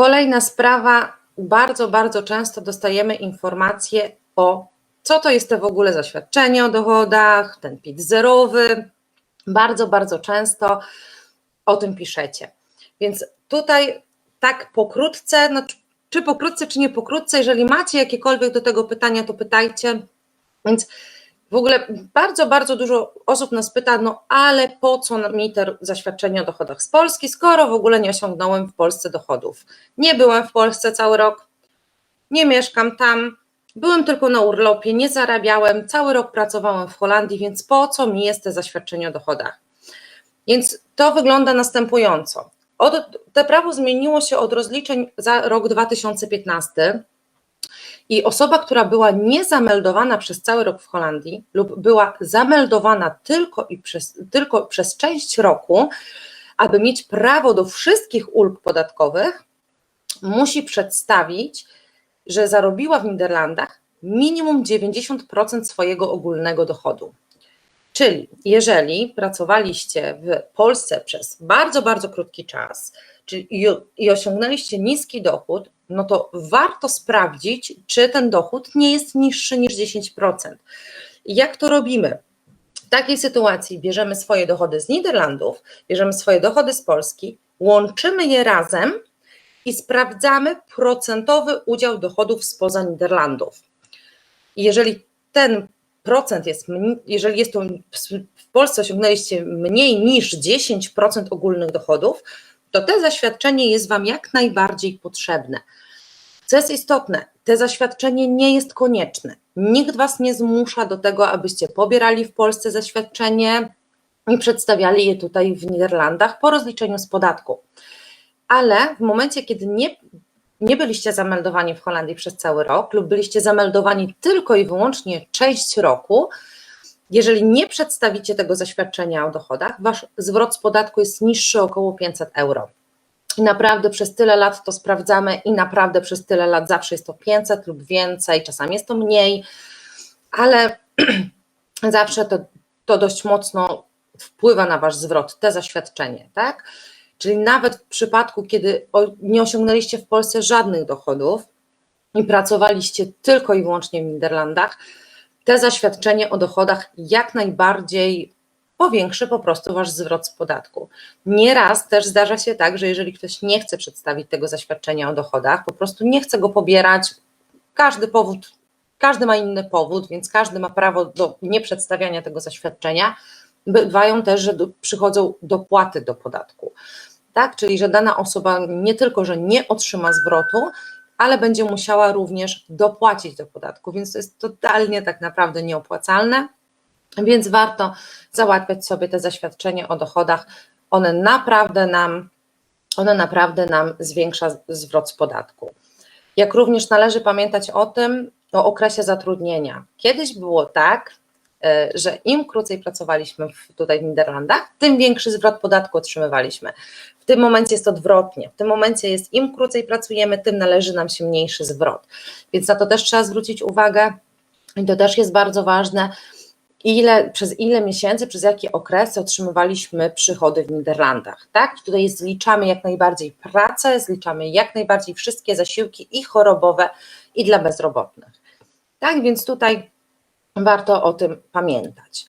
Kolejna sprawa, bardzo, bardzo często dostajemy informacje o co to jest to w ogóle zaświadczenie o dochodach, ten PIT zerowy. Bardzo, bardzo często o tym piszecie. Więc tutaj tak pokrótce, no, czy pokrótce, czy nie pokrótce, jeżeli macie jakiekolwiek do tego pytania, to pytajcie. Więc w ogóle bardzo, bardzo dużo osób nas pyta, no ale po co mi te zaświadczenie o dochodach z Polski, skoro w ogóle nie osiągnąłem w Polsce dochodów. Nie byłem w Polsce cały rok, nie mieszkam tam, byłem tylko na urlopie, nie zarabiałem, cały rok pracowałem w Holandii, więc po co mi jest te zaświadczenie o dochodach? Więc to wygląda następująco. Od, te prawo zmieniło się od rozliczeń za rok 2015 i osoba, która była niezameldowana przez cały rok w Holandii lub była zameldowana tylko, i przez, tylko przez część roku, aby mieć prawo do wszystkich ulg podatkowych, musi przedstawić, że zarobiła w Niderlandach minimum 90% swojego ogólnego dochodu. Czyli jeżeli pracowaliście w Polsce przez bardzo, bardzo krótki czas czyli i, osiągnęliście niski dochód, no to warto sprawdzić, czy ten dochód nie jest niższy niż 10%. I jak to robimy? W takiej sytuacji bierzemy swoje dochody z Niderlandów, bierzemy swoje dochody z Polski, łączymy je razem i sprawdzamy procentowy udział dochodów spoza Niderlandów. Jeżeli ten procent jest, jeżeli jest to w Polsce osiągnęliście mniej niż 10% ogólnych dochodów, to te zaświadczenie jest Wam jak najbardziej potrzebne. Co jest istotne, te zaświadczenie nie jest konieczne. Nikt Was nie zmusza do tego, abyście pobierali w Polsce zaświadczenie i przedstawiali je tutaj w Niderlandach po rozliczeniu z podatku. Ale w momencie, kiedy nie, nie byliście zameldowani w Holandii przez cały rok lub byliście zameldowani tylko i wyłącznie część roku, jeżeli nie przedstawicie tego zaświadczenia o dochodach, wasz zwrot z podatku jest niższy około 500 euro. I naprawdę przez tyle lat to sprawdzamy i naprawdę przez tyle lat zawsze jest to 500 lub więcej, czasami jest to mniej, ale zawsze to, to dość mocno wpływa na wasz zwrot, te zaświadczenie, tak? Czyli nawet w przypadku, kiedy nie osiągnęliście w Polsce żadnych dochodów i pracowaliście tylko i wyłącznie w Niderlandach, te zaświadczenie o dochodach jak najbardziej powiększy po prostu wasz zwrot z podatku. Nieraz też zdarza się tak, że jeżeli ktoś nie chce przedstawić tego zaświadczenia o dochodach, po prostu nie chce go pobierać, każdy powód, każdy ma inny powód, więc każdy ma prawo do nieprzedstawiania tego zaświadczenia. Bywają też, że do, przychodzą dopłaty do podatku. Tak, czyli że dana osoba nie tylko, że nie otrzyma zwrotu, ale będzie musiała również dopłacić do podatku, więc to jest totalnie tak naprawdę nieopłacalne, więc warto załatwiać sobie te zaświadczenie o dochodach. One naprawdę nam, one naprawdę nam zwiększa zwrot z podatku. Jak również należy pamiętać o tym, o okresie zatrudnienia. Kiedyś było tak, że im krócej pracowaliśmy tutaj w Niderlandach, tym większy zwrot podatku otrzymywaliśmy. W tym momencie jest odwrotnie. W tym momencie jest im krócej pracujemy, tym należy nam się mniejszy zwrot. Więc na to też trzeba zwrócić uwagę i to też jest bardzo ważne, ile, przez ile miesięcy, przez jakie okresy otrzymywaliśmy przychody w Niderlandach. Tak? I tutaj zliczamy jak najbardziej pracę, zliczamy jak najbardziej wszystkie zasiłki i chorobowe, i dla bezrobotnych. Tak, więc tutaj warto o tym pamiętać.